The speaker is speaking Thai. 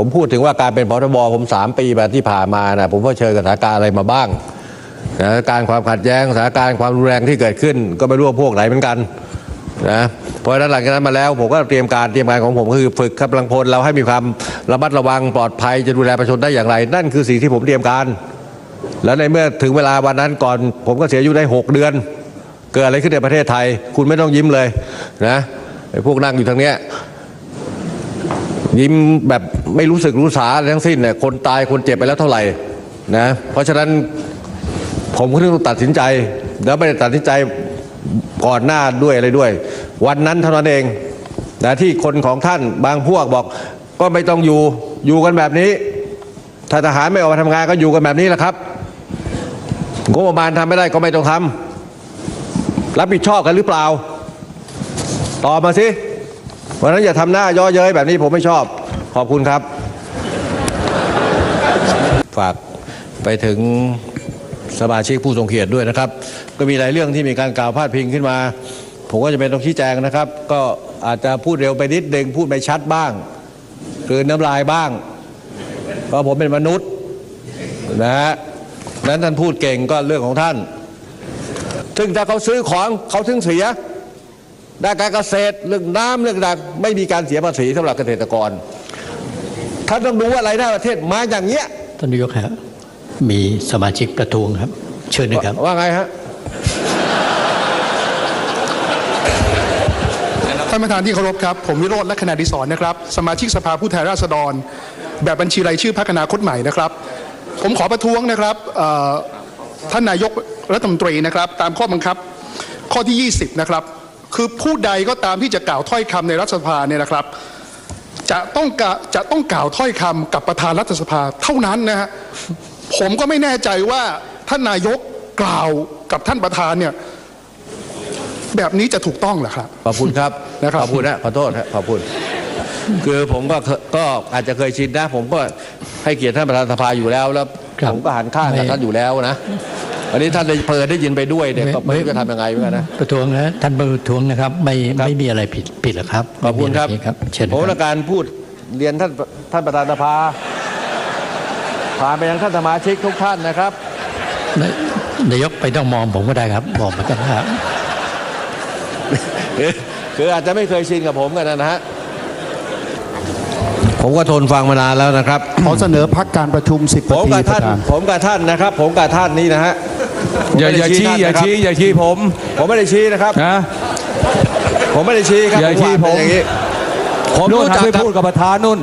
ผมพูดถึงว่าการเป็นพทบผมสามปีแบบที่ผ่านมานะผมก็เชิญกับสถานการณ์อะไรมาบ้างสถานการณ์ความขัดแย้งสถานการณ์ความรุนแรงที่เกิดขึ้น ก็ไม่รู้ว่าพวกไหนเหมือนกันนะเพราะฉะนั้นหลังจากนั้นมาแล้วผมก็เตรียมการเตรียมการของผมก็คือฝึกกำลังพลเราให้มีความระมัดระวังปลอดภัยจะดูแลประชาชนได้อย่างไร นั่นคือสิ่งที่ผมเตรียมการ แล้วในเมื่อถึงเวลาวันนั้นก่อน ผมก็เสียอายุได้ 6 เดือน เกิดอะไรขึ้นในประเทศไทย คุณไม่ต้องยิ้มเลยนะไอ้พวกนั่งอยู่ทางเนี้ยยิ้มแบบ ไม่รู้สึกรู้สาอะไรทั้งสิ้นเนี่ยคนตายคนเจ็บไปแล้วเท่าไหร่นะเพราะฉะนั้นผมก็ต้องตัดสินใจ แล้วไม่ได้ตัดสินใจก่อนหน้าด้วยอะไรด้วย วันนั้นเท่านั้นเองนะที่คนของท่านบางพวกบอกก็ไม่ต้องอยู่อยู่กันแบบนี้ถ้าทหารไม่ออกมาทำงานก็อยู่กันแบบนี้แหละครับงบประมาณทำไม่ได้ก็ไม่ต้องทำรับผิดชอบกันหรือเปล่าตอบมาสิวันนั้นอย่าทำหน้าย่อเย้ยแบบนี้ผมไม่ชอบ ขอบคุณครับ ฝากไปถึงสมาชิกผู้ทรงเกียรติด้วยนะครับ ก็มีหลายเรื่องที่มีการกล่าวพาดพิงขึ้นมา ผมก็จะเป็นต้องชี้แจงนะครับ ก็อาจจะพูดเร็วไปนิดนึงพูดไม่ชัดบ้างกลืนน้ำลายบ้าง เพราะผมเป็นมนุษย์นะฮะนั้นท่านพูดเก่งก็เรื่องของท่าน ซึ่งถ้าเขาซื้อของเขาถึงเสียด้านการเกษตรเรื่องน้ำเรื่องต่างไม่มีการเสียภาษีสำหรับเกษตรกร ท่านต้องดูว่าอะไรายได้ประเทศมาอย่างเงี้ยท่านนายกครับมีสมาชิกประท้วงครับ เชิญนะครับ ว่าไงฮะท่านประธานที่เคารพครับ ผมวิโรจน์และคณะดิศรนะครับ สมาชิกสภาผู้แทนราษฎร แบบบัญชีรายชื่อพรรคอนาคตใหม่นะครับ ผมขอประท้วงนะครับเอ่อท่านนายกรัฐมนตรีนะครับ ตามข้อบังคับข้อที่ 20 นะครับ คือผู้ใดก็ตามที่จะกล่าวถ้อยคำในรัฐสภาเนี่ยนะครับ จะต้องกะจะต้องกล่าวถ้อยคำกับประธานรัฐสภาเท่านั้นนะฮะผมก็ไม่แน่ใจว่าท่านนายกกล่าวกับท่านประธานเนี่ยแบบนี้จะถูกต้องเหรอครับขอบคุณครับนะครับขอบคุณนะขอโทษฮะขอบคุณ คือผมก็เคก็อาจจะเคยชินนะ ผมก็ให้เกียรติท่านประธานสภาอยู่แล้วแล้วครับผมก็หันข้างกับไม่ท่านอยู่แล้วนะ อันนี้ท่านได้เพลินได้ยินไปด้วยเนี่ยก็ไม่รู้จะทำยังไงเหมือนกันนะประท้วงนะท่านประท้วงนะครับ ไม่ครับไม่มีอะไรผิดผิดหรอกครับขอบคุณครับไม่มีะไผิดครับเชิญผมคต้รัอบงการพูดเรียนท่านท่านประธานสภาผ่านไปยังท่านสมาชิกทุกท่านนะครับนายนายกไปต้องมองผมก็ได้ครับบอกมากันครับคือคืออาจจะไม่เคยชินกับผมกันนะฮะผมก็ทนฟังมานานแล้วนะครับขอเสนอพักการประชุม 10ผนามทีกับปท่านระธานผมกับท่านนะครับ ผมกับท่านนี่นะฮะผม อย่าไม่อย่าได้ชี้ท่นอย่านะครับชี้อย่าชี้ผม ผมไม่ได้ชี้นะครับ นะ ผมไม่ได้ชี้ครับอย่าชี้ผว่าเป็นผมอย่างนี้ ผมนู่นรู้จักทำไปกับพูดกับประธานนู่น